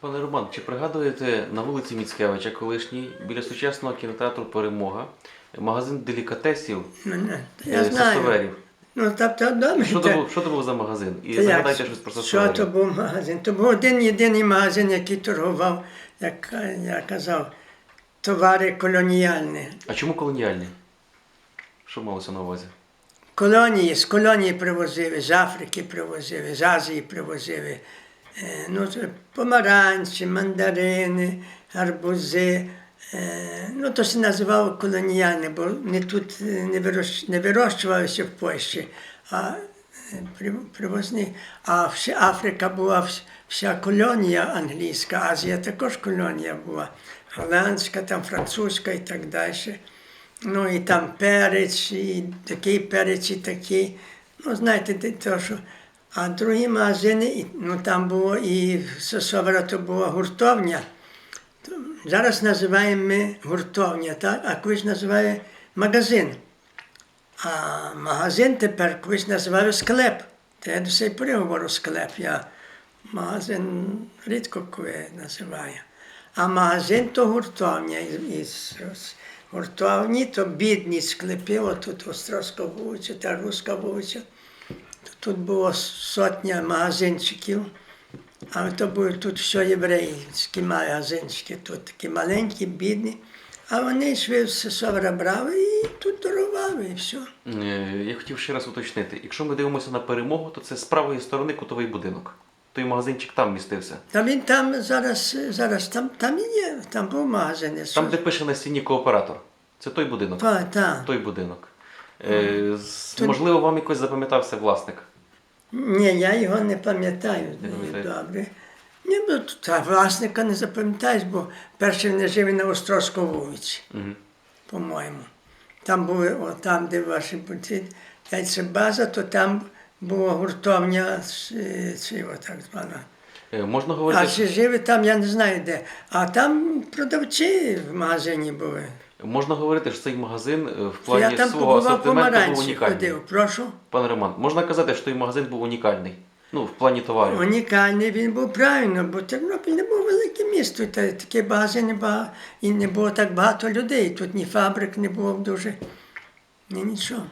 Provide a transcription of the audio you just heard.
Пане Роман, чи пригадуєте на вулиці Міцкевича, колишній, біля сучасного кінотеатру Перемога, магазин делікатесів Ну, не, е, Я знаю. Ну, тобто, добре. Що то, був, що то був за магазин? І та як? загадайте щось про Що то був магазин? То був один єдиний магазин, який торгував, як я казав, товари колоніальні. А чому колоніальні? Що малося на увазі? Колонії, з колонії привозили, з Африки привозили, з Азії привозили. Е, ну, помаранчі, мандарини, гарбузи. Е, ну, то се називало колоніальне, бо не тут е, не, вирощ, не вирощувалося в Польщі, а привозні. А Африка була вся колонія англійська, Азія також колонія була. Голландська, там французька і так далі. Ну і там перець, і такий перець, і такий. Ну, знаєте, те- що. А другі магазини, ну там було і Сосовра, то була гуртовня. Зараз називаємо ми гуртовня, так? а колись називає магазин. А магазин тепер колись називаю склеп. Та я до сих пори говорю склеп. Я магазин рідко коли називаю. А магазин то гуртовня. І, гуртовні то бідні склепи, тут Острозька вулиця та Руська вулиця. Тут було сотня магазинчиків, а то були тут все єврейські магазинчики, тут такі маленькі, бідні. А вони йшли з Сосовра брали і тут торгували, і все. Я хотів ще раз уточнити. Якщо ми дивимося на перемогу, то це з правої сторони кутовий будинок. Той магазинчик там містився. Та він там зараз, зараз там, там і є, там був магазин. Там, де пише на стіні кооператор. Це той будинок. Та, та. Той будинок. Е, з- Можливо, вам якось запам'ятався власник. Ні, я його не пам'ятаю. Не пам'ятаєте? добре. Ні, ну, та власника не запам'ятаєш, бо перший вони жили на Острозькій вулиці. Угу. по-моєму. Там були, о, там, де ваші буті, це база, то там була гуртовня з- цього так звана. Е, Можна А говорити, чи жили там, я не знаю де. А там продавці в магазині були. Можна говорити, що цей магазин в в Я плані там свого купував асортименту був помаранчі, унікальний. ходив. Прошу. Пане Роман, можна казати, що той магазин був унікальний. Ну, в плані товарів. Унікальний він був правильно, бо Тернопіль не був велике місто, та таке магазини багато, і не було так багато людей. Тут ні фабрик не було дуже, ні нічого.